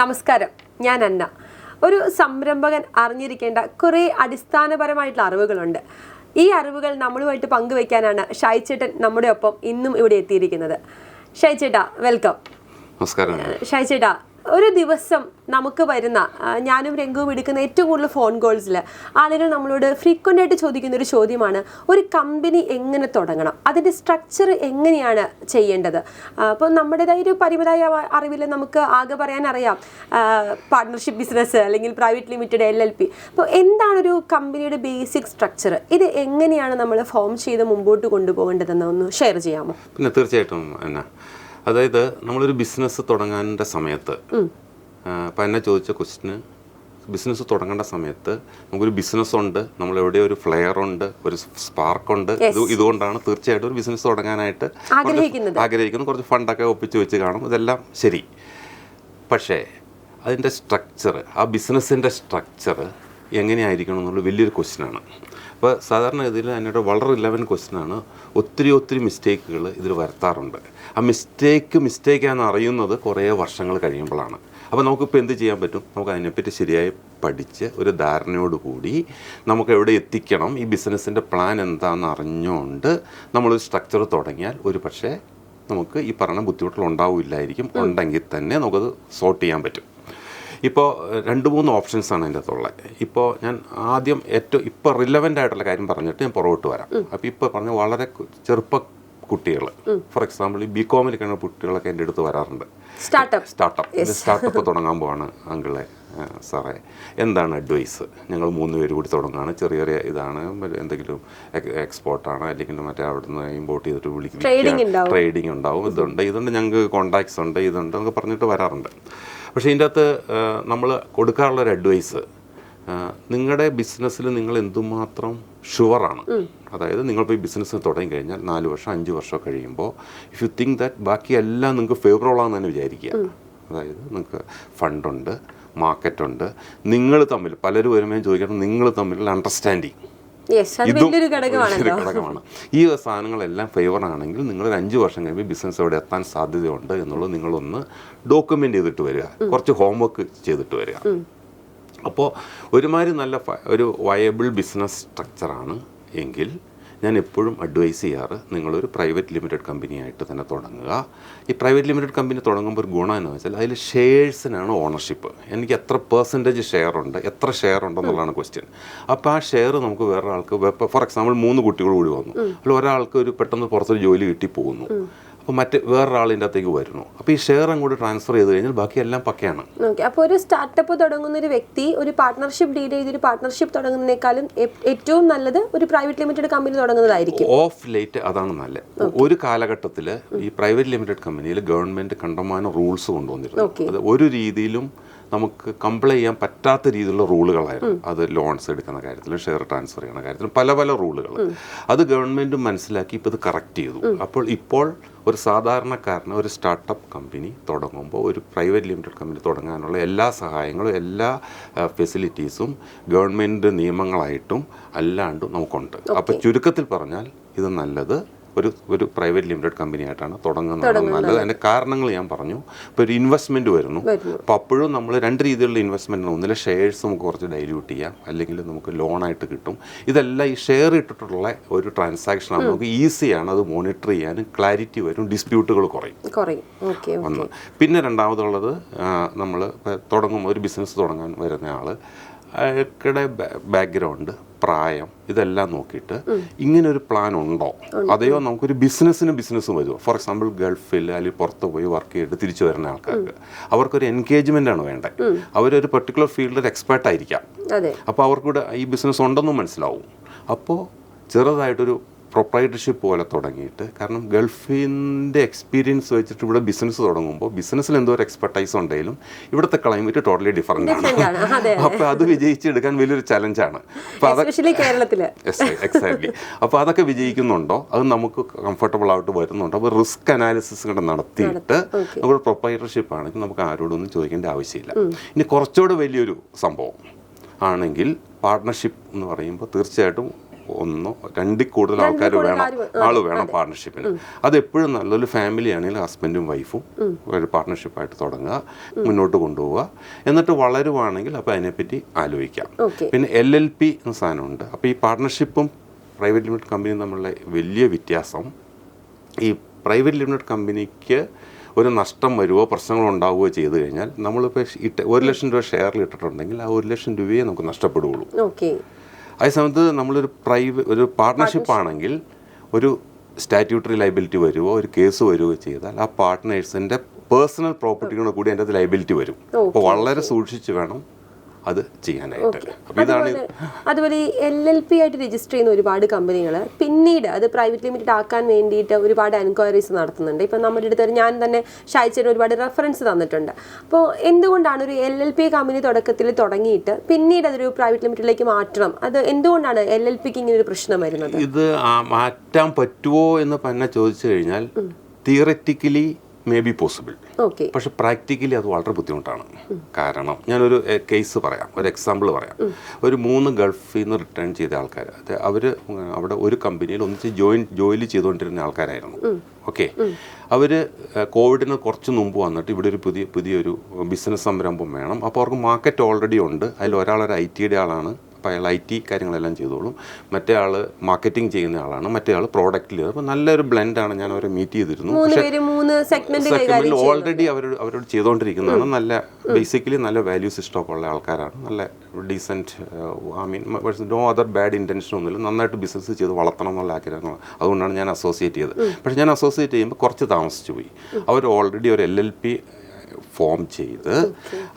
നമസ്കാരം. ഞാൻ അന്ന. ഒരു സംരംഭകൻ അറിഞ്ഞിരിക്കേണ്ട കുറേ അടിസ്ഥാനപരമായിട്ടുള്ള അറിവുകളുണ്ട്. ഈ അറിവുകൾ നമ്മളുമായിട്ട് പങ്കുവയ്ക്കാനാണ് ഷായ് ചേട്ടൻ നമ്മുടെ ഒപ്പം ഇന്നും ഇവിടെ എത്തിയിരിക്കുന്നത്. ഷായ് ചേട്ടാ വെൽക്കം നമസ്കാരം. ഷായ് ചേട്ടാ ഒരു ദിവസം നമുക്ക് വരുന്ന ഞാനും രംഗവും എടുക്കുന്ന ഏറ്റവും കൂടുതൽ ഫോൺ കോൾസിൽ ആളുകൾ നമ്മളോട് ഫ്രീക്വന്റ് ആയിട്ട് ചോദിക്കുന്ന ഒരു ചോദ്യമാണ് ഒരു കമ്പനി എങ്ങനെ തുടങ്ങണം? അതിന്റെ സ്ട്രക്ചർ എങ്ങനെയാണ് ചെയ്യേണ്ടത്? അപ്പോൾ നമ്മുടേതായ ഒരു പരിമിതായ അറിവിൽ നമുക്ക് ആകെ പറയാൻ അറിയാം പാർട്ട്ണർഷിപ്പ് ബിസിനസ് അല്ലെങ്കിൽ private limited L L P അപ്പോൾ എന്താണ് ഒരു കമ്പനിയുടെ ബേസിക് സ്ട്രക്ചർ ഇത് എങ്ങനെയാണ് നമ്മൾ ഫോം ചെയ്ത് മുമ്പോട്ട് കൊണ്ടുപോകേണ്ടതെന്ന് ഒന്ന് ഷെയർ ചെയ്യാമോ? പിന്നെ തീർച്ചയായിട്ടും എന്നാ അതായത് നമ്മളൊരു ബിസിനസ് തുടങ്ങാന്റെ സമയത്ത് അപ്പം എന്നെ ചോദിച്ച ക്വസ്റ്റിന് ബിസിനസ് തുടങ്ങേണ്ട സമയത്ത് നമുക്കൊരു ബിസിനസ് ഉണ്ട് നമ്മൾ എവിടെ ഒരു ഫ്ലെയർ ഉണ്ട് ഒരു സ്പാർക്ക് ഉണ്ട്. ഇത് ഇതുകൊണ്ടാണ് തീർച്ചയായിട്ടും ഒരു ബിസിനസ് തുടങ്ങാനായിട്ട് ആഗ്രഹിക്കുന്നത്. ആഗ്രഹിക്കുന്നു. കുറച്ച് ഫണ്ടൊക്കെ ഒപ്പിച്ച് വെച്ച് കാണും. ഇതെല്ലാം ശരി. പക്ഷേ അതിന്റെ സ്ട്രക്ചർ ആ ബിസിനസ്സിന്റെ സ്ട്രക്ചർ എങ്ങനെയായിരിക്കണം എന്നുള്ള വലിയൊരു ക്വസ്റ്റ്യനാണ് അപ്പോൾ സാധാരണ ഇതിൽ എന്നോട് വളരെ റിലവന്റ് ക്വസ്റ്റ്യനാണ് ഒത്തിരി ഒത്തിരി മിസ്റ്റേക്കുകൾ ഇതിൽ വരുത്താറുണ്ട്. ആ മിസ്റ്റേക്ക് മിസ്റ്റേക്കാണെന്ന് അറിയുന്നത് കുറേ വർഷങ്ങൾ കഴിയുമ്പോഴാണ്. അപ്പോൾ നമുക്കിപ്പോൾ എന്ത് ചെയ്യാൻ പറ്റും? നമുക്ക് അതിനെപ്പറ്റി ശരിയായി പഠിച്ച് ഒരു ധാരണയോട് കൂടി നമുക്ക് എവിടെ എത്തിക്കണം? ഈ ബിസിനസ്സിന്റെ പ്ലാൻ എന്താണെന്ന് അറിഞ്ഞുകൊണ്ട് നമ്മളൊരു സ്ട്രക്ചർ തുടങ്ങിയാൽ ഒരു പക്ഷേ നമുക്ക് ഈ പറഞ്ഞ ബുദ്ധിമുട്ടുകൾ ഉണ്ടാവില്ലായിരിക്കും. ഉണ്ടെങ്കിൽ തന്നെ നമുക്കത് സോർട്ട് ചെയ്യാൻ പറ്റും. ഇപ്പോൾ രണ്ട് മൂന്ന് ഓപ്ഷൻസാണ് അതിന്റെ അകത്തുള്ളത് ഇപ്പോൾ ഞാൻ ആദ്യം ഏറ്റവും ഇപ്പോൾ റിലവന്റ് ആയിട്ടുള്ള കാര്യം പറഞ്ഞിട്ട് ഞാൻ പുറകോട്ട് വരാം. അപ്പോൾ ഇപ്പോൾ പറഞ്ഞ വളരെ ചെറുപ്പ കുട്ടികൾ ഫോർ എക്സാമ്പിൾ ഈ ബി കോമിലൊക്കെയാണ് കുട്ടികളൊക്കെ എന്റെ അടുത്ത് വരാറുണ്ട്. സ്റ്റാർട്ടപ്പ് സ്റ്റാർട്ടപ്പ് സ്റ്റാർട്ടപ്പ് തുടങ്ങാൻ പോവാണ് അങ്കിളെ സാറേ. എന്താണ് അഡ്വൈസ് ഞങ്ങൾ മൂന്ന് പേര് കൂടി തുടങ്ങുകയാണ് ചെറിയ ചെറിയ ഇതാണ്. എന്തെങ്കിലും എക്സ്പോർട്ടാണ് അല്ലെങ്കിൽ മറ്റേ അവിടെ നിന്ന് ഇമ്പോർട്ട് ചെയ്തിട്ട് വിളിക്കും. ട്രേഡിംഗ് ഉണ്ടാവും. ഇതുണ്ട്. ഇതുണ്ട്. ഞങ്ങൾക്ക് കോണ്ടാക്ട്സ് ഉണ്ട്. ഇതുണ്ട്. എന്നൊക്കെ പറഞ്ഞിട്ട് വരാറുണ്ട്. പക്ഷേ ഇതിന്റെ അകത്ത് നമ്മൾ കൊടുക്കാനുള്ള ഒരു അഡ്വൈസ് നിങ്ങളുടെ ബിസിനസ്സിൽ നിങ്ങൾ എന്തുമാത്രം ഷുവറാണ്? അതായത് നിങ്ങളിപ്പോൾ ഈ ബിസിനസ് തുടങ്ങി കഴിഞ്ഞാൽ നാല് വർഷം അഞ്ച് വർഷം കഴിയുമ്പോൾ ഇഫ് യു തിങ്ക് ദാറ്റ് ബാക്കി എല്ലാം നിങ്ങൾക്ക് ഫേവറബിൾ ആണെന്ന് തന്നെ വിചാരിക്കുക. അതായത് നിങ്ങൾക്ക് ഫണ്ടുണ്ട് മാർക്കറ്റുണ്ട് നിങ്ങൾ തമ്മിൽ പലരും വരുമ്പോൾ ചോദിക്കണം നിങ്ങൾ തമ്മിലുള്ള അണ്ടർസ്റ്റാൻഡിങ് ഇതും ഘടകമാണ്. ഈ സാധനങ്ങളെല്ലാം ഫേവർ ആണെങ്കിൽ നിങ്ങൾ ഒരു അഞ്ച് വർഷം കഴിയുമ്പോൾ ബിസിനസ് അവിടെ എത്താൻ സാധ്യതയുണ്ട് എന്നുള്ളത് നിങ്ങളൊന്ന് ഡോക്യുമെന്റ് ചെയ്തിട്ട് വരിക. കുറച്ച് ഹോംവർക്ക് ചെയ്തിട്ട് വരിക. അപ്പോൾ ഒരുമാതിരി നല്ല ഒരു വയബിൾ ബിസിനസ് സ്ട്രക്ചറാണ് എങ്കിൽ ഞാൻ എപ്പോഴും അഡ്വൈസ് ചെയ്യാറ് നിങ്ങളൊരു പ്രൈവറ്റ് ലിമിറ്റഡ് കമ്പനിയായിട്ട് തന്നെ തുടങ്ങുക. ഈ പ്രൈവറ്റ് ലിമിറ്റഡ് കമ്പനി തുടങ്ങുമ്പോൾ ഒരു ഗുണം എന്ന് വെച്ചാൽ അതിൽ ഷെയർസിനാണ് ഓണർഷിപ്പ് എനിക്ക് എത്ര പെർസെന്റേജ് ഷെയർ ഉണ്ട് എത്ര ഷെയർ ഉണ്ടെന്നുള്ളതാണ് ക്വസ്റ്റ്യൻ അപ്പോൾ ആ ഷെയർ നമുക്ക് വേറെ ആൾക്ക് ഫോർ എക്സാമ്പിൾ മൂന്ന് കുട്ടികൾ കൂടി വന്നു. അതിൽ ഒരാൾക്ക് ഒരു പെട്ടെന്ന് പുറത്തൊരു ജോലി കിട്ടി പോകുന്നു. അപ്പോൾ മറ്റ് വേറൊരാളിന്റെ അകത്തേക്ക് വരുന്നു. അപ്പോൾ ഈ ഷെയർ അങ്ങോട്ട് ട്രാൻസ്ഫർ ചെയ്ത് കഴിഞ്ഞാൽ ബാക്കിയെല്ലാം പക്കയാണ്. ഓക്കെ അപ്പോൾ ഒരു സ്റ്റാർട്ടപ്പ് തുടങ്ങുന്ന ഒരു വ്യക്തി ഒരു പാർട്ട്ണർഷിപ്പ് ഡീൽ ചെയ്ത് ഒരു പാർട്ട്ണർഷിപ്പ് തുടങ്ങുന്നതിനേക്കാളും ഏറ്റവും നല്ലത് ഒരു പ്രൈവറ്റ് ലിമിറ്റഡ് കമ്പനി തുടങ്ങുന്നതായിരിക്കും. ഓഫ് ലേറ്റ് അതാണ് നല്ലത് ഒരു കാലഘട്ടത്തിൽ ഈ പ്രൈവറ്റ് ലിമിറ്റഡ് കമ്പനിയിൽ ഗവൺമെന്റ് കണ്ടമാനം റൂൾസ് കൊണ്ടുവന്നിരുന്നു. അത് ഒരു രീതിയിലും നമുക്ക് കംപ്ലൈ ചെയ്യാൻ പറ്റാത്ത രീതിയിലുള്ള റൂളുകളായിരുന്നു. അത് ലോൺസ് എടുക്കുന്ന കാര്യത്തിലും ഷെയർ ട്രാൻസ്ഫർ ചെയ്യുന്ന കാര്യത്തിലും പല പല റൂളുകൾ അത് ഗവൺമെന്റ് മനസ്സിലാക്കി ഇപ്പോൾ ഇത് കറക്റ്റ് ചെയ്തു. അപ്പോൾ ഇപ്പോൾ ഒരു സാധാരണക്കാരന് ഒരു സ്റ്റാർട്ടപ്പ് കമ്പനി തുടങ്ങുമ്പോൾ ഒരു പ്രൈവറ്റ് ലിമിറ്റഡ് കമ്പനി തുടങ്ങാനുള്ള എല്ലാ സഹായങ്ങളും എല്ലാ ഫെസിലിറ്റീസും ഗവൺമെന്റ് നിയമങ്ങളായിട്ടും അല്ലാണ്ടും നമുക്കുണ്ട്. അപ്പോൾ ചുരുക്കത്തിൽ പറഞ്ഞാൽ ഇത് നല്ലത് ഒരു ഒരു പ്രൈവറ്റ് ലിമിറ്റഡ് കമ്പനിയായിട്ടാണ് തുടങ്ങുന്നത്. നല്ലത് അതിന്റെ കാരണങ്ങൾ ഞാൻ പറഞ്ഞു. ഇപ്പോൾ ഒരു ഇൻവെസ്റ്റ്മെന്റ് വരുന്നു. അപ്പോൾ അപ്പോഴും നമ്മൾ രണ്ട് രീതിയിലുള്ള ഇൻവെസ്റ്റ്മെന്റ് ഒന്നിലെ ഷെയർസ് നമുക്ക് കുറച്ച് ഡൈല്യൂട്ട് ചെയ്യാം. അല്ലെങ്കിൽ നമുക്ക് ലോൺ ആയിട്ട് കിട്ടും. ഇതെല്ലാം ഈ ഷെയർ ഇട്ടിട്ടുള്ള ഒരു ട്രാൻസാക്ഷനാണ് നമുക്ക് ഈസിയാണ് അത് മോണിറ്റർ ചെയ്യാനും ക്ലാരിറ്റി വരും. ഡിസ്പ്യൂട്ടുകൾ കുറയും. കുറയും. ഓക്കെ ഒന്ന് പിന്നെ രണ്ടാമതുള്ളത് നമ്മൾ തുടങ്ങുമ്പോൾ ഒരു ബിസിനസ് തുടങ്ങാൻ വരുന്ന ആൾ അയാൾക്കുടെ ബാക്ക്ഗ്രൗണ്ട് പ്രായം ഇതെല്ലാം നോക്കിയിട്ട് ഇങ്ങനെ ഒരു പ്ലാൻ ഉണ്ടോ? അതെയോ നമുക്കൊരു ബിസിനസ്സിന് ബിസിനസ് വരുമോ ഫോർ എക്സാമ്പിൾ ഗൾഫിൽ അല്ലെങ്കിൽ പുറത്ത് പോയി വർക്ക് ചെയ്തിട്ട് തിരിച്ചു വരുന്ന ആൾക്കാർക്ക്. അവർക്കൊരു എൻഗേജ്മെന്റ് ആണ് വേണ്ടത് അവരൊരു പെർട്ടിക്കുലർ ഫീൽഡിൽ എക്സ്പേർട്ട് ആയിരിക്കാം. അപ്പോൾ അവർക്കൂടെ ഈ ബിസിനസ് ഉണ്ടെന്നും മനസ്സിലാവും. അപ്പോൾ ചെറുതായിട്ടൊരു പ്രൊപ്പറേറ്റർഷിപ്പ് പോലെ തുടങ്ങിയിട്ട്. കാരണം ഗൾഫിന്റെ എക്സ്പീരിയൻസ് വെച്ചിട്ട് ഇവിടെ ബിസിനസ് തുടങ്ങുമ്പോൾ ബിസിനസ്സിൽ എന്തോ ഒരു എക്സ്പെർട്ടൈസ് ഉണ്ടെങ്കിലും ഇവിടുത്തെ ക്ലൈമറ്റ് ടോട്ടലി ഡിഫറെന്റ് Different ആണ്. അപ്പോൾ അത്. വിജയിച്ചെടുക്കാൻ വലിയൊരു ചലഞ്ചാണ് എക്സാക്ട്ലി അപ്പോൾ അതൊക്കെ വിജയിക്കുന്നുണ്ടോ? അത് നമുക്ക് കംഫർട്ടബിൾ ആയിട്ട് വരുന്നുണ്ടോ? അപ്പോൾ റിസ്ക് അനാലിസിസ് കൂടെ നടത്തിയിട്ട് നമ്മുടെ പ്രൊപ്പറേറ്റർഷിപ്പ് ആണെങ്കിൽ നമുക്ക് ആരോടൊന്നും ചോദിക്കേണ്ട ആവശ്യമില്ല. ഇനി കുറച്ചുകൂടെ വലിയൊരു സംഭവം ആണെങ്കിൽ പാർട്ട്ണർഷിപ്പ് എന്ന് പറയുമ്പോൾ തീർച്ചയായിട്ടും ഒന്നോ രണ്ടിൽ കൂടുതൽ ആൾക്കാർ വേണം ആൾ വേണം. പാർട്ണർഷിപ്പിന് അത്. എപ്പോഴും നല്ലൊരു ഫാമിലി ആണെങ്കിൽ ഹസ്ബൻഡും വൈഫും ഒരു പാർട്ണർഷിപ്പായിട്ട് തുടങ്ങുക മുന്നോട്ട് കൊണ്ടുപോവുക. എന്നിട്ട് വളരുവാണെങ്കിൽ അപ്പോൾ അതിനെപ്പറ്റി ആലോചിക്കാം. പിന്നെ എൽ എൽ പി എന്ന സാധനമുണ്ട്. അപ്പോൾ ഈ പാർട്ണർഷിപ്പും പ്രൈവറ്റ് ലിമിറ്റഡ് കമ്പനിയും തമ്മിലുള്ള വലിയ വ്യത്യാസം ഈ പ്രൈവറ്റ് ലിമിറ്റഡ് കമ്പനിക്ക് ഒരു നഷ്ടം വരുവോ പ്രശ്നങ്ങൾ ഉണ്ടാവുകയോ ചെയ്തു കഴിഞ്ഞാൽ നമ്മളിപ്പോൾ ഇട്ട് ഒരു ലക്ഷം രൂപ ഷെയറിൽ ഇട്ടിട്ടുണ്ടെങ്കിൽ ആ ഒരു ലക്ഷം രൂപയെ നമുക്ക് നഷ്ടപ്പെടുകയുള്ളൂ. ഓക്കെ. അതേസമയത്ത് നമ്മളൊരു പ്രൈവറ്റ് ഒരു പാർട്ട്ണർഷിപ്പ് ആണെങ്കിൽ ഒരു സ്റ്റാറ്റ്യൂട്ടറി ലൈബിലിറ്റി വരുവോ ഒരു കേസ് വരുവോ ചെയ്താൽ ആ പാർട്ട്നേഴ്സിന്റെ പേഴ്സണൽ പ്രോപ്പർട്ടിയോട് കൂടി അതിന്റെ അത് ലൈബിലിറ്റി വരും. അപ്പോൾ വളരെ സൂക്ഷിച്ച് വേണം അത് ചെയ്യാനായിട്ട്. അപ്പോൾ ഇതാണ് അതുപോലെ ഈ എൽ എൽ പി ആയിട്ട് രജിസ്റ്റർ ചെയ്യുന്ന ഒരുപാട് കമ്പനികൾ പിന്നീട് അത് പ്രൈവറ്റ് ലിമിറ്റഡ് ആക്കാൻ വേണ്ടിയിട്ട് ഒരുപാട് എൻക്വയറീസ് നടത്തുന്നുണ്ട്. ഇപ്പം നമ്മുടെ അടുത്ത് ഞാൻ തന്നെ ഷായിച്ചിട്ട് ഒരുപാട് റെഫറൻസ് തന്നിട്ടുണ്ട്. അപ്പോൾ എന്തുകൊണ്ടാണ് ഒരു എൽ എൽ പി കമ്പനി തുടക്കത്തിൽ തുടങ്ങിയിട്ട് പിന്നീട് അതൊരു പ്രൈവറ്റ് ലിമിറ്റഡിലേക്ക് മാറ്റണം? അത് എന്തുകൊണ്ടാണ് എൽ എൽ പിക്ക് ഇങ്ങനെ ഒരു പ്രശ്നം വരുന്നത്? ഇത് മാറ്റാൻ പറ്റുമോ എന്ന് തന്നെ ചോദിച്ചു കഴിഞ്ഞാൽ തിയററ്റിക്കലി മേ ബി പോസിബിൾ പക്ഷെ പ്രാക്ടിക്കലി അത് വളരെ ബുദ്ധിമുട്ടാണ്. കാരണം ഞാനൊരു കേസ് പറയാം. ഒരു എക്സാമ്പിൾ പറയാം. ഒരു മൂന്ന് ഗൾഫിൽ നിന്ന് റിട്ടേൺ ചെയ്ത ആൾക്കാർ അത് അവർ അവിടെ ഒരു കമ്പനിയിൽ ഒന്നിച്ച് ജോയിൻ ജോലി ചെയ്തുകൊണ്ടിരുന്ന ആൾക്കാരായിരുന്നു. ഓക്കെ അവർ കോവിഡിന് കുറച്ച് മുമ്പ് വന്നിട്ട് ഇവിടെ ഒരു പുതിയ പുതിയൊരു ബിസിനസ് സംരംഭം വേണം. അപ്പോൾ അവർക്ക് മാർക്കറ്റ് ഓൾറെഡി ഉണ്ട്. അതിൽ ഒരാളൊരു ഐ ടിയുടെ ആളാണ്. അപ്പോൾ അയാൾ ഐ ടി കാര്യങ്ങളെല്ലാം ചെയ്തോളും. മറ്റേ ആൾ മാർക്കറ്റിംഗ് ചെയ്യുന്ന ആളാണ്. മറ്റേ ആൾ പ്രോഡക്റ്റിൽ അപ്പോൾ നല്ലൊരു ബ്ലെൻഡാണ് ഞാൻ അവരെ മീറ്റ് ചെയ്തിരുന്നു. മൂന്ന് പേര് മൂന്ന് സെഗ്മെന്റ് കൈകാര്യം ഓൾറെഡി അവർ അവരോട് ചെയ്തുകൊണ്ടിരിക്കുന്നതാണ് നല്ല ബേസിക്കലി നല്ല വാല്യൂ സിസ്റ്റം ഒക്കെ ഉള്ള ആൾക്കാരാണ്. നല്ല decent I mean no other bad intention ഒന്നുമില്ല. നന്നായിട്ട് ബിസിനസ് ചെയ്ത് വളർത്തണം എന്നുള്ള ആഗ്രഹങ്ങൾ അതുകൊണ്ടാണ് ഞാൻ അസോസിയേറ്റ് ചെയ്തത്. പക്ഷേ ഞാൻ അസോസിയേറ്റ് ചെയ്യുമ്പോൾ കുറച്ച് താമസിച്ചു പോയി അവർ ഓൾറെഡി ഒരു എൽ എൽ പി ഫോം ചെയ്ത്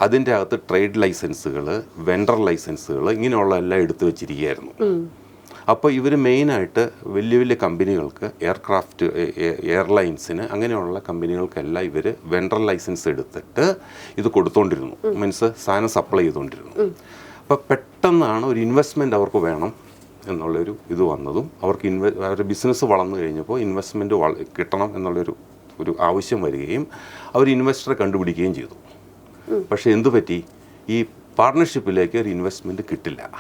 അതിന്റെ അകത്ത് ട്രേഡ് ലൈസൻസുകൾ വെണ്ടർ ലൈസൻസുകൾ ഇങ്ങനെയുള്ള എല്ലാം എടുത്തു വെച്ചിരിക്കുകയായിരുന്നു. അപ്പോൾ ഇവർ മെയിനായിട്ട് വലിയ വലിയ കമ്പനികൾക്ക് എയർക്രാഫ്റ്റ് എയർലൈൻസിന് അങ്ങനെയുള്ള കമ്പനികൾക്കെല്ലാം ഇവർ വെണ്ടർ ലൈസൻസ് എടുത്തിട്ട് ഇത് കൊടുത്തോണ്ടിരുന്നു. മീൻസ് സാധനം സപ്ലൈ ചെയ്തുകൊണ്ടിരുന്നു അപ്പോൾ പെട്ടെന്നാണ് ഒരു ഇൻവെസ്റ്റ്മെന്റ് അവർക്ക് വേണം എന്നുള്ളൊരു ഇത് വന്നതും അവർക്ക് ഇൻവെ അവരുടെ ബിസിനസ് വളർന്നു കഴിഞ്ഞപ്പോൾ ഇൻവെസ്റ്റ്മെന്റ് കിട്ടണം എന്നുള്ളൊരു ഒരു ആവശ്യം വരികയും അവർ ഇൻവെസ്റ്ററെ കണ്ടുപിടിക്കുകയും ചെയ്തു. പക്ഷേ എന്തു പറ്റി? ഈ പാർട്ണർഷിപ്പിലേക്ക് ഒരു ഇൻവെസ്റ്റ്മെന്റ് കിട്ടില്ല.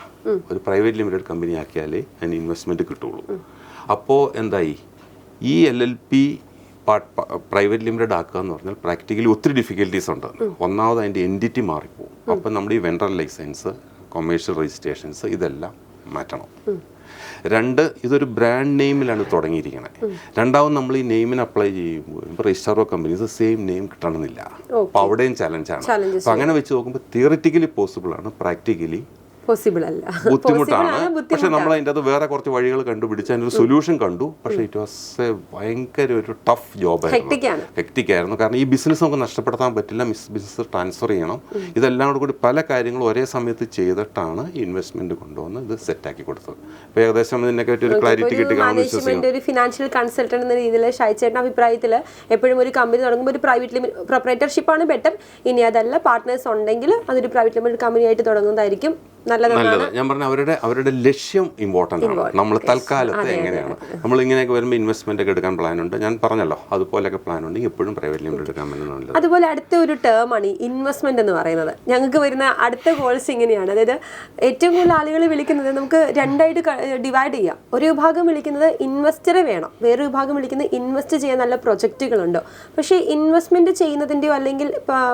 ഒരു പ്രൈവറ്റ് ലിമിറ്റഡ് കമ്പനി ആക്കിയാലേ അതിന് ഇൻവെസ്റ്റ്മെന്റ് കിട്ടുള്ളൂ. അപ്പോൾ എന്തായി? ഈ L L P private limited ആക്കുക എന്ന് പറഞ്ഞാൽ പ്രാക്ടിക്കലി ഒത്തിരി ഡിഫിക്കൽട്ടീസ് ഉണ്ട്. ഒന്നാമത് അതിന്റെ എന്റിറ്റി മാറിപ്പോവും. അപ്പം നമ്മുടെ ഈ വെണ്ടർ ലൈസൻസ് കൊമേഴ്ഷ്യൽ രജിസ്ട്രേഷൻസ് ഇതെല്ലാം മാറ്റണം. രണ്ട് ഇതൊരു ബ്രാൻഡ് നെയിമിലാണ് തുടങ്ങിയിരിക്കുന്നത് രണ്ടാമത് നമ്മൾ ഈ നെയിമിന് അപ്ലൈ ചെയ്യുമ്പോൾ ഇപ്പോൾ register of companies same name കിട്ടണമെന്നില്ല. അപ്പോൾ അവിടെയും ചലഞ്ചാണ് അപ്പോൾ അങ്ങനെ വെച്ച് നോക്കുമ്പോൾ തിയറിറ്റിക്കലി പോസിബിൾ ആണ് പ്രാക്ടിക്കലി പോസിബിൾ അല്ല. ബുദ്ധിമുട്ടാണ്. പക്ഷെ നമ്മൾ അതിന്റെ അത് വേറെ കുറച്ച് വഴികൾ കണ്ടുപിടിച്ച് അതിന്റെ ഒരു സൊല്യൂഷൻ കണ്ടു. പക്ഷേ ഇറ്റ് വാസ് എ ഭയങ്കര ഒരു ടഫ് ജോബ് ആയിരുന്നു. ആണ്. ഹെക്ടിക് ആയിരുന്നു. കാരണം ഈ ബിസിനസ് നമുക്ക് നഷ്ടപ്പെടുത്താൻ പറ്റില്ല. മിസ് ബിസിനസ് ട്രാൻസ്ഫർ ചെയ്യണം. ഇതെല്ലാം കൂടെ കൂടി പല കാര്യങ്ങളും ഒരേ സമയത്ത് ചെയ്തിട്ടാണ് ഇൻവെസ്റ്റ്മെന്റ് കൊണ്ടുവന്ന് ഇത് സെറ്റ് ആക്കി കൊടുത്തത്. അപ്പോൾ ഏകദേശം ഇതിനൊക്കെ ഒരു ക്ലാരിറ്റി കിട്ടി മാനേജ്മെന്റ് ഒരു ഫിനാൻഷ്യൽ കൺസൾട്ടന്റ് എന്ന രീതിയിൽ ഷായിച്ചേട്ടൻ അഭിപ്രായത്തിൽ എപ്പോഴും ഒരു കമ്പനി തുടങ്ങുമ്പോൾ ഒരു പ്രൈവറ്റ് ലിമിറ്റ് പ്രൊപ്പറേറ്റർഷിപ്പാണ് ബെറ്റർ ഇനി അതല്ല പാർട്ട്നേഴ്സ് ഉണ്ടെങ്കിൽ അതൊരു പ്രൈവറ്റ് ലിമിറ്റഡ് കമ്പനിയായിട്ട് തുടങ്ങുന്നതായിരിക്കും. നല്ലത്. ഞാൻ പറഞ്ഞ അവരുടെ അവരുടെ ലക്ഷ്യം ഇമ്പോർട്ടന്റ് ആണ്. നമ്മൾ തൽക്കാലത്ത് എങ്ങനെയാണ്? നമ്മൾ ഇങ്ങനെയൊക്കെ വരുമ്പോൾ ഇൻവെസ്റ്റ്മെന്റ് ഒക്കെ എടുക്കാൻ പ്ലാൻ ഉണ്ട്. ഞാൻ പറഞ്ഞല്ലോ അതുപോലെയൊക്കെ പ്ലാൻ ഉണ്ട്. എപ്പോഴും പ്രൈവറ്റ് ലിമിറ്റ് എടുക്കാൻ പറ്റുന്ന നല്ലത്. അതുപോലെ അടുത്ത ഒരു ടേം ആണ് ഇൻവെസ്റ്റ്മെന്റ് എന്ന് പറയുന്നത്. ഞങ്ങൾക്ക് വരുന്ന അടുത്ത കോഴ്സ് ഇങ്ങനെയാണ്. അതായത് ഏറ്റവും കൂടുതൽ ആളുകൾ വിളിക്കുന്നത് നമുക്ക് രണ്ടായിട്ട് ഡിവൈഡ് ചെയ്യാം. ഒരു വിഭാഗം വിളിക്കുന്നത് ഇൻവെസ്റ്ററെ വേണം. വേറൊരു വിഭാഗം വിളിക്കുന്നത് ഇൻവെസ്റ്റ് ചെയ്യാൻ നല്ല പ്രൊജക്റ്റുകളുണ്ടോ പക്ഷേ ഇൻവെസ്റ്റ്മെന്റ് ചെയ്യുന്നതിന്റെയോ അല്ലെങ്കിൽ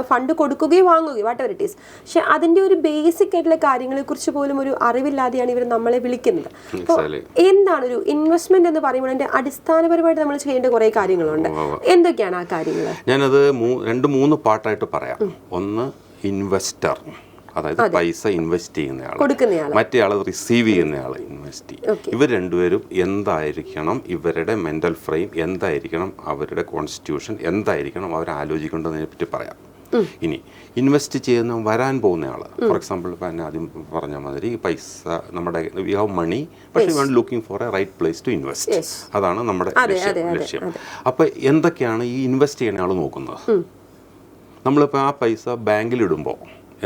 ഫണ്ട് കൊടുക്കുകയോ വാങ്ങുകയോ വാട്ട് എവർ ഇറ്റ് ഈസ് പക്ഷെ അതിന്റെ ഒരു ബേസിക് ആയിട്ടുള്ള കാര്യങ്ങളെക്കുറിച്ച് പോലും ഒരു അറിവില്ലാതെയാണ് ഇവർ നമ്മളെ വിളിക്കുന്നത്. അപ്പോൾ എന്താണ് ഒരു ഇൻവെസ്റ്റ്മെന്റ് എന്ന് പറയുമ്പോൾ അതിന്റെ അടിസ്ഥാനപരമായിട്ട് നമ്മൾ ചെയ്യേണ്ട കുറേ കാര്യങ്ങളുണ്ട്. എന്തൊക്കെയാണ് ആ കാര്യങ്ങൾ? ഞാനത് രണ്ട് മൂന്ന് പാട്ടായിട്ട് പറയാം. ഒന്ന് ഇൻവെസ്റ്റർ അതായത് പൈസ ഇൻവെസ്റ്റ് ചെയ്യുന്നയാൾ കൊടുക്കുന്നയാൾ മറ്റേ ആൾ റിസീവ് ചെയ്യുന്നയാൾ ഇൻവെസ്റ്റ്. ചെയ്യും ഇവർ രണ്ടുപേരും എന്തായിരിക്കണം ഇവരുടെ മെന്റൽ ഫ്രെയിം എന്തായിരിക്കണം അവരുടെ കോൺസ്റ്റിറ്റ്യൂഷൻ എന്തായിരിക്കണം അവർ ആലോചിക്കേണ്ടതിനെ പറ്റി പറയാം. ഇനി ഇൻവെസ്റ്റ് ചെയ്യുന്ന വരാൻ പോകുന്ന ആൾ ഫോർ എക്സാമ്പിൾ ഇപ്പം ഞാൻ ആദ്യം പറഞ്ഞ മാതിരി പൈസ നമ്മുടെ വി ഹാവ് മണി പക്ഷേ we are looking for a right place to invest അതാണ് നമ്മുടെ ലക്ഷ്യം അപ്പോൾ എന്തൊക്കെയാണ് ഈ ഇൻവെസ്റ്റ് ചെയ്യുന്ന ആൾ നോക്കുന്നത് നമ്മളിപ്പോൾ ആ പൈസ ബാങ്കിലിടുമ്പോൾ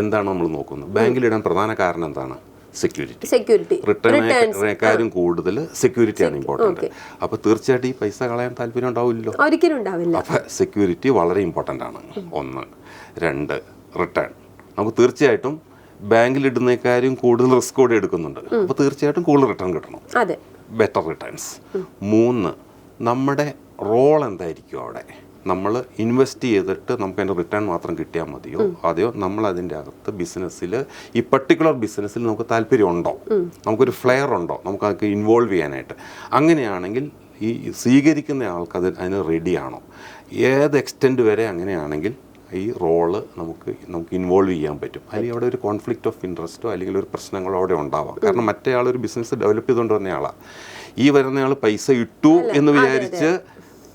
എന്താണ് നമ്മൾ നോക്കുന്നത്? ബാങ്കിലിടാൻ പ്രധാന കാരണം എന്താണ്? സെക്യൂരിറ്റി സെക്യൂരിറ്റി റിട്ടേണേക്കാരും കൂടുതൽ സെക്യൂരിറ്റിയാണ് ഇമ്പോർട്ടന്റ് അപ്പോൾ തീർച്ചയായിട്ടും ഈ പൈസ കളയാൻ താല്പര്യം ഉണ്ടാവില്ലല്ലോ. ഒരിക്കലും ഉണ്ടാവില്ല. അപ്പോൾ സെക്യൂരിറ്റി വളരെ ഇമ്പോർട്ടന്റ് ആണ്. ഒന്ന്. രണ്ട് റിട്ടേൺ നമുക്ക് തീർച്ചയായിട്ടും ബാങ്കിൽ ഇടുന്നേക്കാരും കൂടുതൽ റിസ്ക് കൂടെ എടുക്കുന്നുണ്ട്. അപ്പോൾ തീർച്ചയായിട്ടും കൂടുതൽ റിട്ടേൺ കിട്ടണം. അതെ. ബെറ്റർ റിട്ടേൺസ് മൂന്ന് നമ്മുടെ റോൾ എന്തായിരിക്കും അവിടെ? നമ്മൾ ഇൻവെസ്റ്റ് ചെയ്തിട്ട് നമുക്ക് അതിന്റെ റിട്ടേൺ മാത്രം കിട്ടിയാൽ മതിയോ? അതെയോ? നമ്മൾ അതിന്റെ അകത്ത് ബിസിനസ്സിൽ ഈ പർട്ടിക്കുലർ ബിസിനസ്സിൽ നമുക്ക് താല്പര്യം ഉണ്ടോ? നമുക്കൊരു ഫ്ലെയർ ഉണ്ടോ? നമുക്ക് അതൊക്കെ ഇൻവോൾവ് ചെയ്യാനായിട്ട്. അങ്ങനെയാണെങ്കിൽ ഈ സ്വീകരിക്കുന്ന ആൾക്ക് അത് അതിന് റെഡിയാണോ ഏത് എക്സ്റ്റെന്റ് വരെ അങ്ങനെയാണെങ്കിൽ ഈ റോൾ നമുക്ക് നമുക്ക് ഇൻവോൾവ് ചെയ്യാൻ പറ്റും. അല്ലെങ്കിൽ അവിടെ ഒരു കോൺഫ്ലിക്റ്റ് ഓഫ് ഇൻട്രസ്റ്റോ അല്ലെങ്കിൽ ഒരു പ്രശ്നങ്ങളോ അവിടെ ഉണ്ടാവാം. കാരണം മറ്റേ ഒരു ബിസിനസ് ഡെവലപ്പ് ചെയ്തുകൊണ്ട് വന്നയാളാണ് ഈ വരുന്നയാൾ പൈസ ഇട്ടു എന്ന് വിചാരിച്ച്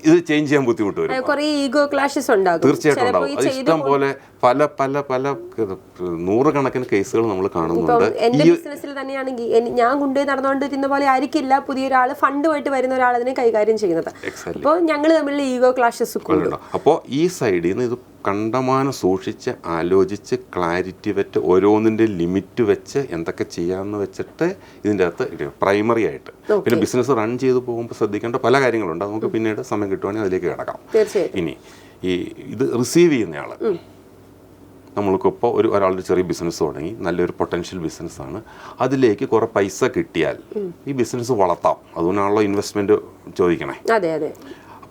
ഇത് ചേഞ്ച് ചെയ്യാൻ ബുദ്ധിമുട്ട് വരും. കുറെ ഈഗോ ക്ലാഷസ് ഉണ്ടാകും. തീർച്ചയായിട്ടും ഉണ്ടാവും അത് ഇഷ്ടം പോലെ പല പല പല നൂറുകണക്കിന് കേസുകൾ നമ്മൾ കാണുന്നുണ്ട്. എന്റെ ബിസിനസ്സിൽ തന്നെയാണെങ്കിൽ ഞാൻ കൊണ്ടുപോയി നടന്നുകൊണ്ടിരുന്ന പോലെ ആയിരിക്കില്ല പുതിയൊരാൾ ഫണ്ടുമായിട്ട് വരുന്ന ഒരാൾ അതിനെ കൈകാര്യം ചെയ്യുന്നത്. അപ്പോൾ ഞങ്ങൾ തമ്മിലുള്ള ഈഗോ ക്ലാഷസ് അപ്പോൾ ഈ സൈഡിൽ നിന്ന് ഇത് കണ്ടമാനം സൂക്ഷിച്ച് ആലോചിച്ച് ക്ലാരിറ്റി വെച്ച് ഓരോന്നിന്റെ ലിമിറ്റ് വെച്ച് എന്തൊക്കെ ചെയ്യാമെന്ന് വെച്ചിട്ട് ഇതിന്റെ അകത്ത് പ്രൈമറി ആയിട്ട്. പിന്നെ ബിസിനസ് റൺ ചെയ്ത് പോകുമ്പോൾ ശ്രദ്ധിക്കേണ്ട പല കാര്യങ്ങളുണ്ട്. നമുക്ക് പിന്നീട് സമയം കിട്ടുവാണെങ്കിൽ അതിലേക്ക് കിടക്കാം. ഇനി ഈ ഇത് റിസീവ് ചെയ്യുന്നയാൾ നമ്മൾക്കിപ്പോൾ ഒരു ഒരാളുടെ ചെറിയ ബിസിനസ് തുടങ്ങി നല്ലൊരു പൊട്ടൻഷ്യൽ ബിസിനസ്സാണ് അതിലേക്ക് കുറേ പൈസ കിട്ടിയാൽ ഈ ബിസിനസ് വളർത്താം. അതുകൊണ്ടാണല്ലോ ഇൻവെസ്റ്റ്മെന്റ് ചോദിക്കണേ. അതെ അതെ.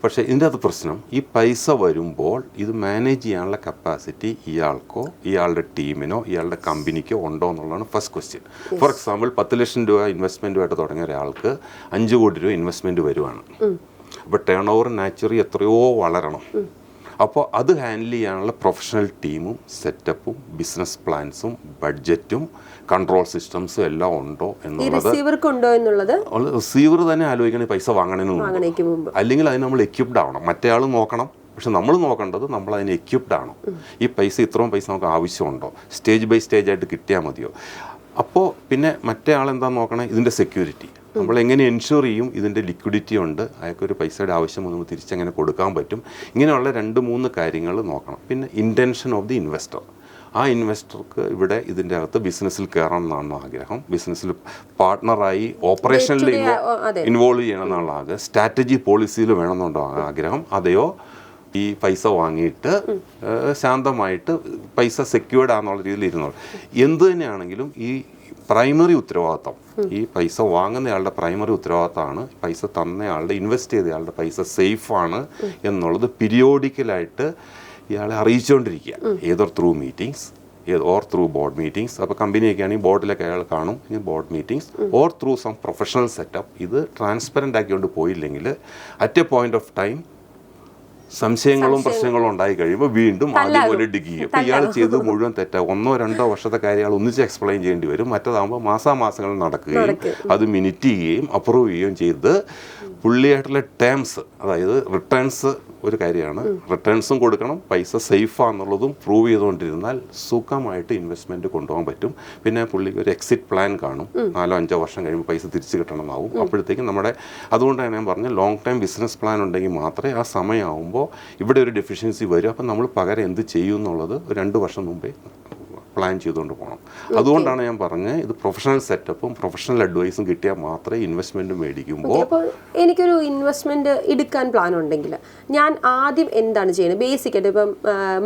പക്ഷേ ഇതിന്റെ അത് പ്രശ്നം ഈ പൈസ വരുമ്പോൾ ഇത് മാനേജ് ചെയ്യാനുള്ള കപ്പാസിറ്റി ഇയാൾക്കോ ഇയാളുടെ ടീമിനോ ഇയാളുടെ കമ്പനിക്കോ ഉണ്ടോ എന്നുള്ളതാണ് ഫസ്റ്റ് ക്വസ്റ്റ്യൻ ഫോർ എക്സാമ്പിൾ പത്ത് ലക്ഷം രൂപ ഇൻവെസ്റ്റ്മെന്റുമായിട്ട് തുടങ്ങിയ ഒരാൾക്ക് അഞ്ച് കോടി രൂപ ഇൻവെസ്റ്റ്മെന്റ് വരുവാണ്. അപ്പോൾ ടേൺ ഓവർ നാച്ചുറി എത്രയോ വളരണം. അപ്പോൾ അത് ഹാൻഡിൽ ചെയ്യാനുള്ള പ്രൊഫഷണൽ ടീമും സെറ്റപ്പും ബിസിനസ് പ്ലാൻസും ബഡ്ജറ്റും കൺട്രോൾ സിസ്റ്റംസും എല്ലാം ഉണ്ടോ എന്നുള്ളത് എന്നുള്ളത്? റിസീവർ തന്നെ ആലോചിക്കണേ പൈസ വാങ്ങണതിന് മുമ്പ് മുമ്പ്. അല്ലെങ്കിൽ അതിന് നമ്മൾ എക്യുപ്ഡ് ആവണം. മറ്റേ ആൾ നോക്കണം. പക്ഷെ നമ്മൾ നോക്കേണ്ടത് നമ്മൾ അതിന് എക്യുപ്ഡ് ആണോ ഈ പൈസ ഇത്രയും പൈസ നമുക്ക് ആവശ്യമുണ്ടോ? സ്റ്റേജ് ബൈ സ്റ്റേജ് ആയിട്ട് കിട്ടിയാൽ മതിയോ? അപ്പോൾ പിന്നെ മറ്റേ ആൾ എന്താ നോക്കണേ? ഇതിന്റെ സെക്യൂരിറ്റി നമ്മൾ എങ്ങനെ എൻഷുർ ചെയ്യും? ഇതിന്റെ ലിക്വിഡിറ്റി ഉണ്ട്. അയാൾക്കൊരു പൈസയുടെ ആവശ്യം നമുക്ക് തിരിച്ചെങ്ങനെ കൊടുക്കാൻ പറ്റും. ഇങ്ങനെയുള്ള രണ്ട് മൂന്ന് കാര്യങ്ങൾ നോക്കണം. പിന്നെ ഇന്റൻഷൻ ഓഫ് ദി ഇൻവെസ്റ്റർ ആ ഇൻവെസ്റ്റർക്ക് ഇവിടെ ഇതിന്റെ അകത്ത് ബിസിനസ്സിൽ കയറണം എന്നാണ് ആഗ്രഹം. ബിസിനസ്സിൽ പാർട്ട്ണറായി ഓപ്പറേഷനിൽ. ഇൻവോൾവ് ചെയ്യണം എന്നുള്ള ആഗ്രഹം സ്ട്രാറ്റജി പോളിസിയിൽ വേണമെന്നുണ്ടോ ആഗ്രഹം. അതെയോ? ഈ പൈസ വാങ്ങിയിട്ട് ശാന്തമായിട്ട് പൈസ സെക്യൂർഡ് ആണെന്നുള്ള രീതിയിൽ ഇരുന്നോളൂ. എന്ത് തന്നെയാണെങ്കിലും ഈ പ്രൈമറി ഉത്തരവാദിത്തം ഈ പൈസ വാങ്ങുന്നയാളുടെ പ്രൈമറി ഉത്തരവാദിത്തമാണ് പൈസ തന്നയാളുടെ ഇൻവെസ്റ്റ് ചെയ്തയാളുടെ പൈസ സേഫാണ് എന്നുള്ളത് പീരിയോഡിക്കലായിട്ട് ഇയാളെ അറിയിച്ചുകൊണ്ടിരിക്കുക. ഏതോ through meetings or through board meetings അപ്പോൾ കമ്പനിയൊക്കെ ആണെങ്കിൽ ബോർഡിലൊക്കെ അയാൾ കാണും ഇനി board meetings or through some professional setup ഇത് ട്രാൻസ്പെറന്റ് ആക്കിക്കൊണ്ട് പോയില്ലെങ്കിൽ at a point of time സംശയങ്ങളും പ്രശ്നങ്ങളും ഉണ്ടായി കഴിയുമ്പോൾ വീണ്ടും ആദ്യം പോലെ ഡിഗ് ചെയ്യും. അപ്പോൾ ഇയാൾ ചെയ്തത് മുഴുവൻ തെറ്റാ ഒന്നോ രണ്ടോ വർഷത്തെ കാര്യങ്ങൾ ഒന്നിച്ച് എക്സ്പ്ലെയിൻ ചെയ്യേണ്ടി വരും. മറ്റേതാകുമ്പോൾ മാസാമാസങ്ങൾ നടക്കുകയും അത് മിനിറ്റ് ചെയ്യുകയും അപ്രൂവ് ചെയ്യുകയും ചെയ്ത് പുള്ളിയായിട്ടുള്ള ടേംസ് അതായത് റിട്ടേൺസ് ഒരു കാര്യമാണ്. റിട്ടേൺസും കൊടുക്കണം. പൈസ സേഫാന്നുള്ളതും പ്രൂവ് ചെയ്തുകൊണ്ടിരുന്നാൽ സുഖമായിട്ട് ഇൻവെസ്റ്റ്മെന്റ് കൊണ്ടുപോകാൻ പറ്റും. പിന്നെ പുള്ളിക്ക് ഒരു എക്സിറ്റ് പ്ലാൻ കാണും. നാലോ അഞ്ചോ വർഷം കഴിയുമ്പോൾ പൈസ തിരിച്ചു കിട്ടണമെന്നാവും അപ്പോഴത്തേക്കും നമ്മുടെ അതുകൊണ്ടാണ് ഞാൻ പറഞ്ഞ ലോങ് ടൈം ബിസിനസ് പ്ലാൻ ഉണ്ടെങ്കിൽ മാത്രമേ ആ സമയമാകുമ്പോൾ ഇവിടെ ഒരു ഡെഫിഷ്യൻസി വരും. അപ്പം നമ്മൾ പകരം എന്ത് ചെയ്യും എന്നുള്ളത് രണ്ട് വർഷം മുമ്പേ പ്ലാൻ ചെയ്തുകൊണ്ട് പോകണം. അതുകൊണ്ടാണ് ഞാൻ പറഞ്ഞത് ഇത് പ്രൊഫഷണൽ സെറ്റപ്പും പ്രൊഫഷണൽ അഡ്വൈസും കിട്ടിയാൽ മാത്രമേ ഇൻവെസ്റ്റ്മെന്റ് മേടിക്കുമ്പോൾ എനിക്കൊരു ഇൻവെസ്റ്റ്മെന്റ് എടുക്കാൻ പ്ലാൻ ഉണ്ടെങ്കിൽ ഞാൻ ആദ്യം എന്താണ് ചെയ്യുന്നത്? ബേസിക് ആയിട്ട് ഇപ്പം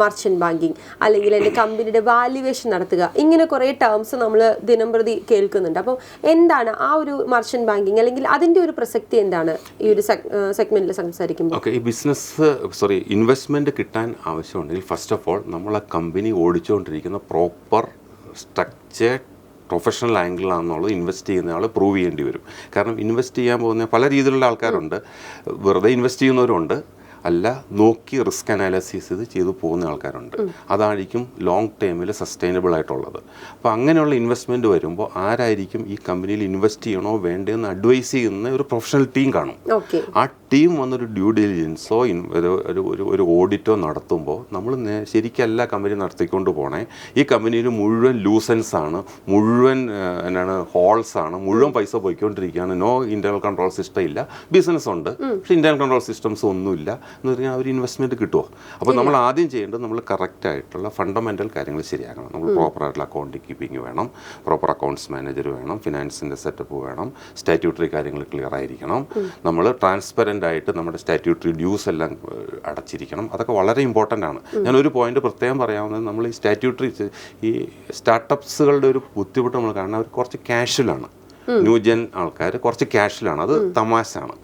മർച്ചന്റ് ബാങ്കിങ് അല്ലെങ്കിൽ എന്റെ കമ്പനിയുടെ വാല്യുവേഷൻ നടത്തുക. ഇങ്ങനെ കുറേ ടേംസ് നമ്മൾ ദിനം പ്രതി കേൾക്കുന്നുണ്ട്. അപ്പം എന്താണ് ആ ഒരു മർച്ചന്റ് ബാങ്കിങ് അല്ലെങ്കിൽ അതിന്റെ ഒരു പ്രസക്തി എന്താണ് ഈ ഒരു സെഗ്മെന്റിൽ സംസാരിക്കുമ്പോൾ? ഓക്കെ ഈ ബിസിനസ് സോറി ഇൻവെസ്റ്റ്മെന്റ് കിട്ടാൻ ആവശ്യമുണ്ടെങ്കിൽ ഫസ്റ്റ് ഓഫ് ഓൾ നമ്മൾ ആ കമ്പനി ഓടിച്ചുകൊണ്ടിരിക്കുന്ന പ്രോപ്പർ സ്ട്രക്ചേർഡ് പ്രൊഫഷണൽ ആംഗിളാണെന്നുള്ളത് ഇൻവെസ്റ്റ് ചെയ്യുന്ന ആൾ പ്രൂവ് ചെയ്യേണ്ടി വരും. കാരണം ഇൻവെസ്റ്റ് ചെയ്യാൻ പോകുന്ന പല രീതിയിലുള്ള ആൾക്കാരുണ്ട്. വെറുതെ ഇൻവെസ്റ്റ് ചെയ്യുന്നവരുണ്ട്. അല്ല നോക്കി റിസ്ക് അനാലിസിസ് ഇത് ചെയ്തു പോകുന്ന ആൾക്കാരുണ്ട്. അതായിരിക്കും ലോങ് ടേമിൽ സസ്റ്റൈനബിൾ ആയിട്ടുള്ളത്. അപ്പോൾ അങ്ങനെയുള്ള ഇൻവെസ്റ്റ്മെന്റ് വരുമ്പോൾ ആരായിരിക്കും ഈ കമ്പനിയിൽ ഇൻവെസ്റ്റ് ചെയ്യണോ വേണ്ടതെന്ന് അഡ്വൈസ് ചെയ്യുന്ന ഒരു പ്രൊഫഷണൽ ടീം കാണും. ആ ടീം വന്നൊരു ഡ്യൂ ഡെലിജൻസോ ഒരു ഒരു ഓഡിറ്റോ നടത്തുമ്പോൾ നമ്മൾ ശരിക്കല്ല കമ്പനി നടത്തിക്കൊണ്ട് പോണേ. ഈ കമ്പനിയിൽ മുഴുവൻ ലൂസൻസ് ആണ് മുഴുവൻ എന്നാണ് ഹോൾസ് ആണ് മുഴുവൻ പൈസ പോയിക്കൊണ്ടിരിക്കുകയാണ്. നോ ഇന്റർണൽ കൺട്രോൾ സിസ്റ്റം ഇല്ല. ബിസിനസ് ഉണ്ട്. പക്ഷെ ഇന്റർണൽ കൺട്രോൾ സിസ്റ്റംസ് ഒന്നുമില്ല. എന്ന് പറഞ്ഞാൽ ആ ഒരു ഇൻവെസ്റ്റ്മെന്റ് കിട്ടുമോ അപ്പോൾ നമ്മൾ ആദ്യം ചെയ്യേണ്ടത് നമ്മൾ കറക്റ്റ് ആയിട്ടുള്ള ഫണ്ടമെന്റൽ കാര്യങ്ങൾ ശരിയാക്കണം. നമ്മൾ പ്രോപ്പർ ആയിട്ടുള്ള അക്കൗണ്ട് കീപ്പിംഗ് വേണം. പ്രോപ്പർ അക്കൗണ്ട്സ് മാനേജർ വേണം. ഫിനാൻസിന്റെ സെറ്റപ്പ് വേണം. സ്റ്റാറ്റ്യൂട്ടറി കാര്യങ്ങൾ ക്ലിയർ ആയിരിക്കണം. നമ്മൾ ട്രാൻസ്പെറന്റ് ആയിട്ട് നമ്മുടെ സ്റ്റാറ്റ്യൂട്ടറി ഡ്യൂസ് എല്ലാം അടച്ചിരിക്കണം. അതൊക്കെ വളരെ ഇമ്പോർട്ടന്റ് ആണ്. ഞാനൊരു പോയിന്റ് പ്രത്യേകം പറയാവുന്നത് നമ്മൾ ഈ സ്റ്റാറ്റ്യൂട്ടറി ഈ സ്റ്റാർട്ടപ്സുകളുടെ ഒരു ബുദ്ധിമുട്ട് നമ്മൾ കാണുന്നത് അവർ കുറച്ച് ക്യാഷ്വലാണ് ന്യൂജൻ ആൾക്കാർ കുറച്ച് ക്യാഷ്വലാണ് അത് തമാശാണ്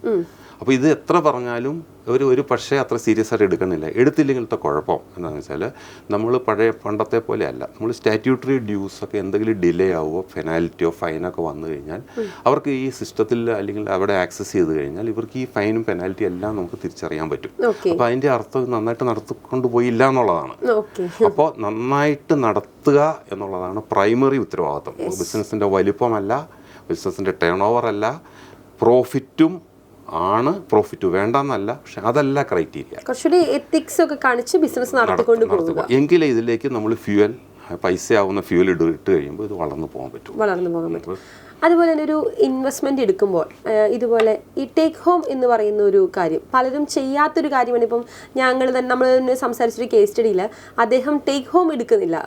അപ്പോൾ ഇത് എത്ര പറഞ്ഞാലും അവർ ഒരു പക്ഷേ അത്ര സീരിയസ് ആയിട്ട് എടുക്കണില്ല. എടുത്തില്ലെങ്കിലത്തെ കുഴപ്പം എന്താണെന്ന് വെച്ചാൽ നമ്മൾ പഴയ പണ്ടത്തെ പോലെ അല്ല. നമ്മൾ സ്റ്റാറ്റ്യൂട്ടറി ഡ്യൂസ് ഒക്കെ എന്തെങ്കിലും ഡിലേ ആവുമോ പെനാൽറ്റിയോ ഫൈനൊക്കെ വന്നു കഴിഞ്ഞാൽ അവർക്ക് ഈ സിസ്റ്റത്തിൽ അല്ലെങ്കിൽ അവിടെ ആക്സസ് ചെയ്ത് കഴിഞ്ഞാൽ ഇവർക്ക് ഈ ഫൈനും പെനാൽറ്റി എല്ലാം നമുക്ക് തിരിച്ചറിയാൻ പറ്റും. അപ്പോൾ അതിന്റെ അർത്ഥം നന്നായിട്ട് നടത്തിക്കൊണ്ട് പോയില്ല എന്നുള്ളതാണ്. അപ്പോൾ നന്നായിട്ട് നടത്തുക എന്നുള്ളതാണ് പ്രൈമറി ഉത്തരവാദിത്വം. ബിസിനസ്സിന്റെ വലിപ്പമല്ല ബിസിനസ്സിന്റെ ടേൺ ഓവർ അല്ല പ്രോഫിറ്റും ആണ് പ്രോഫിറ്റ് വേണ്ടെന്നല്ല പക്ഷെ അതല്ല ക്രൈറ്റീരിയ കുറച്ചുകൂടി എത്തിക്സ് ഒക്കെ കാണിച്ച് ബിസിനസ് നടത്തിക്കൊണ്ട് പോകുക എങ്കിലേ ഇതിലേക്ക് നമ്മൾ ഫ്യൂവൽ പൈസ ആവുന്ന ഫ്യൂവൽ ഇട്ട് ഇട്ട് കഴിയുമ്പോൾ ഇത് വളർന്നു പോകാൻ പറ്റും. വളർന്നു പോകാൻ പറ്റും. അതുപോലെ തന്നെ ഒരു ഇൻവെസ്റ്റ്മെന്റ് എടുക്കുമ്പോൾ ഇതുപോലെ ഈ ടേക്ക് ഹോം എന്ന് പറയുന്ന ഒരു കാര്യം പലരും ചെയ്യാത്തൊരു കാര്യമാണ്. ഇപ്പം ഞങ്ങൾ തന്നെ നമ്മൾ തന്നെ സംസാരിച്ചൊരു കേസ് സ്റ്റഡിയിൽ അദ്ദേഹം ടേക്ക് ഹോം എടുക്കുന്നില്ല.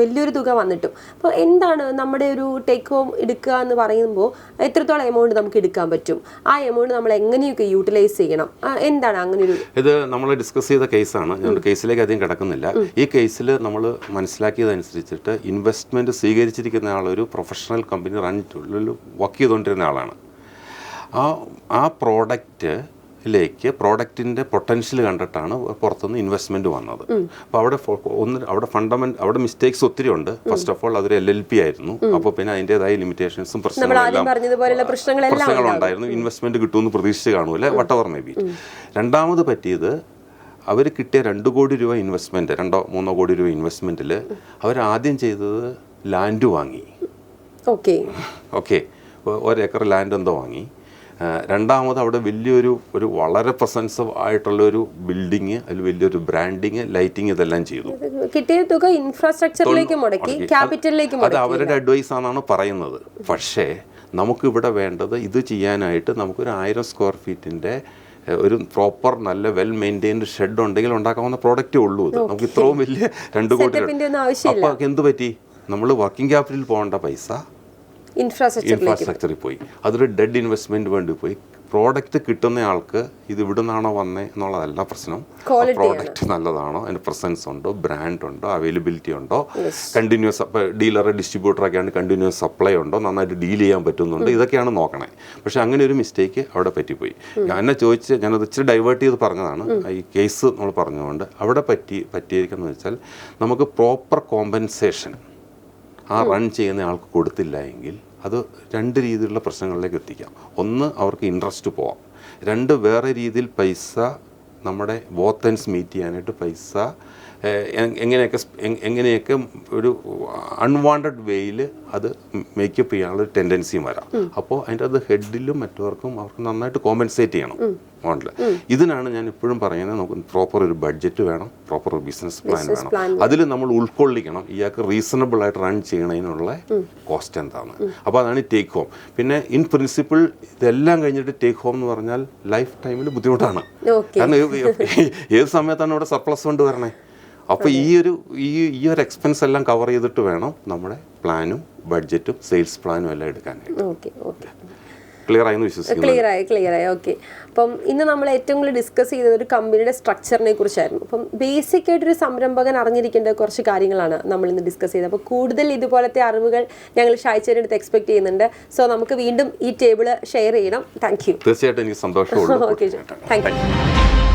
വലിയൊരു തുക വന്നിട്ടും. അപ്പോൾ എന്താണ് നമ്മുടെ ഒരു ടേക്ക് ഹോം എടുക്കുക എന്ന് പറയുമ്പോൾ എത്രത്തോളം എമൗണ്ട് നമുക്ക് എടുക്കാൻ പറ്റും? ആ എമൗണ്ട് നമ്മൾ എങ്ങനെയൊക്കെ യൂട്ടിലൈസ് ചെയ്യണം? എന്താണ് അങ്ങനെ ഒരു ഇത് നമ്മൾ ഡിസ്കസ് ചെയ്ത കേസാണ് ഞാൻ കേസിലേക്ക് അധികം കിടക്കുന്നില്ല. ഈ കേസിൽ നമ്മൾ മനസ്സിലാക്കിയതനുസരിച്ചിട്ട് ഇൻവെസ്റ്റ്മെന്റ് സ്വീകരിച്ചിരിക്കുന്ന ആളൊരു പ്രൊഫഷണൽ കമ്പനി റൺ വർക്ക് ചെയ്തുകൊണ്ടിരുന്ന ആളാണ്. ആ ആ പ്രോഡക്റ്റ് ിലേക്ക് പ്രോഡക്റ്റിന്റെ പൊട്ടൻഷ്യൽ കണ്ടിട്ടാണ് പുറത്തുനിന്ന് ഇൻവെസ്റ്റ്മെന്റ് വന്നത്. അപ്പോൾ അവിടെ ഒന്ന് അവിടെ ഫണ്ടമെന്റ് അവിടെ മിസ്റ്റേക്സ് ഒത്തിരി ഉണ്ട്. ഫസ്റ്റ് ഓഫ് ഓൾ അതൊരു എൽ എൽ പി ആയിരുന്നു. അപ്പോൾ പിന്നെ അതിന്റെതായ ലിമിറ്റേഷൻസും പ്രശ്നങ്ങളെല്ലാം പ്രശ്നങ്ങളുണ്ടായിരുന്നു ഇൻവെസ്റ്റ്മെന്റ് കിട്ടുമെന്ന് പ്രതീക്ഷിച്ച് കാണൂല വട്ടവർ മേ ബി രണ്ടാമത് പറ്റിയത് അവർ കിട്ടിയ രണ്ട് കോടി രൂപ ഇൻവെസ്റ്റ്മെന്റ് രണ്ടോ മൂന്നോ കോടി രൂപ ഇൻവെസ്റ്റ്മെന്റിൽ അവർ ആദ്യം ചെയ്തത് ലാൻഡ് വാങ്ങി. ഓക്കെ ഓക്കെ ഒരേക്കർ ലാൻഡ് എന്തോ വാങ്ങി. രണ്ടാമത് അവിടെ വലിയൊരു ഒരു വളരെ പ്രസൻസ് ആയിട്ടുള്ള ഒരു ബിൽഡിങ് അതിൽ വലിയൊരു ബ്രാൻഡിങ് ലൈറ്റിംഗ് ഇതെല്ലാം ചെയ്തു. കിട്ടിയ തുക ഇൻഫ്രാസ്ട്രക്ചറിലേക്ക് മുടക്കി. ക്യാപിറ്റലിലേക്ക് അത് അവരുടെ അഡ്വൈസ് ആണെന്നാണ് പറയുന്നത്. പക്ഷേ നമുക്കിവിടെ വേണ്ടത് ഇത് ചെയ്യാനായിട്ട് നമുക്കൊരു ആയിരം സ്ക്വയർ ഫീറ്റിന്റെ ഒരു പ്രോപ്പർ നല്ല വെൽ മെയിന്റൈൻഡ് ഷെഡ് ഉണ്ടെങ്കിൽ ഉണ്ടാക്കാവുന്ന പ്രോഡക്റ്റേ ഉള്ളൂ ഇത്. നമുക്ക് ഇത്രയും വലിയ രണ്ട് കോടി അപ്പോൾ എന്ത് പറ്റി? നമ്മൾ വർക്കിംഗ് ക്യാപിറ്റലിൽ പോകേണ്ട പൈസ ഇൻഫ്രാസ്ട്രക്ചറിൽ പോയി. അതൊരു ഡെഡ് ഇൻവെസ്റ്റ്മെന്റ് വേണ്ടി പോയി. പ്രോഡക്റ്റ് കിട്ടുന്ന ആൾക്ക് ഇത് ഇവിടുന്നാണോ വന്നേ എന്നുള്ളതല്ല പ്രശ്നം. പ്രോഡക്റ്റ് നല്ലതാണോ? അതിന് പ്രസൻസ് ഉണ്ടോ? ബ്രാൻഡ് ഉണ്ടോ? അവൈലബിലിറ്റി ഉണ്ടോ? കണ്ടിന്യൂസ് ഡീലർ ഡിസ്ട്രിബ്യൂട്ടർ ഒക്കെ ആണ് കണ്ടിന്യൂസ് സപ്ലൈ ഉണ്ടോ? നന്നായിട്ട് ഡീൽ ചെയ്യാൻ പറ്റുന്നുണ്ട്. ഇതൊക്കെയാണ് നോക്കണേ. പക്ഷെ അങ്ങനെ ഒരു മിസ്റ്റേക്ക് അവിടെ പറ്റിപ്പോയി. ഞാൻ എന്നെ ചോദിച്ച് ഞാനത് ഇച്ചിരി ഡൈവേർട്ട് ചെയ്ത് പറഞ്ഞതാണ്. ഈ കേസ് നമ്മൾ പറഞ്ഞുകൊണ്ട് അവിടെ പറ്റി പറ്റിയിരിക്കുന്നത് വെച്ചാൽ നമുക്ക് പ്രോപ്പർ കോമ്പൻസേഷൻ ആ റൺ ചെയ്യുന്ന ആൾക്ക് കൊടുത്തില്ല എങ്കിൽ അത് രണ്ട് രീതിയിലുള്ള പ്രശ്നങ്ങളിലേക്ക് എത്തിക്കാം. ഒന്ന് അവർക്ക് ഇൻട്രസ്റ്റ് പോവാം. രണ്ട് വേറെ രീതിയിൽ പൈസ നമ്മുടെ വോത്തൻസ് മീറ്റ് ചെയ്യാനായിട്ട് പൈസ എങ്ങനെയൊക്കെ എങ്ങനെയൊക്കെ ഒരു അൺവാണ്ടഡ് വേയിൽ അത് മേക്കപ്പ് ചെയ്യാനുള്ള ഒരു ടെൻഡൻസിയും വരാം. അപ്പോൾ അതിന്റെ അത് ഹെഡിലും മറ്റവർക്കും അവർക്ക് നന്നായിട്ട് കോമ്പൻസേറ്റ് ചെയ്യണം മോഡൽ ഇതിനാണ് ഞാൻ ഇപ്പോഴും പറയുന്നത് നമുക്ക് പ്രോപ്പർ ഒരു ബഡ്ജറ്റ് വേണം പ്രോപ്പർ ഒരു ബിസിനസ് പ്ലാൻ വേണം. അതിൽ നമ്മൾ ഉൾക്കൊള്ളിക്കണം ഇയാൾക്ക് റീസണബിൾ ആയിട്ട് റൺ ചെയ്യണതിനുള്ള കോസ്റ്റ് എന്താണ് അപ്പോൾ അതാണ് ടേക്ക് ഹോം പിന്നെ ഇൻ പ്രിൻസിപ്പിൾ ഇതെല്ലാം കഴിഞ്ഞിട്ട് ടേക്ക് ഹോം എന്ന് പറഞ്ഞാൽ ലൈഫ് ടൈമിൽ ബുദ്ധിമുട്ടാണ് കാരണം ഏത് സമയത്താണ് ഇവിടെ സർപ്ലസ് കൊണ്ട് വരണേ? അപ്പോൾ ഈ ഒരു ഈ ഈ ഒരു എക്സ്പെൻസ് എല്ലാം കവർ ചെയ്തിട്ട് വേണം നമ്മുടെ പ്ലാനും ബഡ്ജറ്റും സെയിൽസ് പ്ലാനും എല്ലാം എടുക്കാനായിട്ട്. ഓക്കെ ഓക്കെ ക്ലിയർ ആയെന്ന് വിശ്വസിക്കുന്നു. ക്ലിയർ ആയി ക്ലിയർ ആയി. ഓക്കെ അപ്പം ഇന്ന് നമ്മൾ ഏറ്റവും കൂടുതൽ ഡിസ്കസ് ചെയ്തത് ഒരു കമ്പനിയുടെ സ്ട്രക്ചറിനെ കുറിച്ചായിരുന്നു. അപ്പം ബേസിക് ആയിട്ടൊരു സംരംഭകൻ അറിഞ്ഞിരിക്കേണ്ട കുറച്ച് കാര്യങ്ങളാണ് നമ്മൾ ഇന്ന് ഡിസ്കസ് ചെയ്തത്. അപ്പോൾ കൂടുതൽ ഇതുപോലത്തെ അറിവുകൾ ഞങ്ങൾ ഷായ്ച്ചേരുടെ അടുത്ത് എക്സ്പെക്ട് ചെയ്യുന്നുണ്ട്. സോ നമുക്ക് വീണ്ടും ഈ ടേബിൾ ഷെയർ ചെയ്യണം. താങ്ക് യു തീർച്ചയായിട്ടും എനിക്ക് സന്തോഷം ഓക്കെ താങ്ക് യു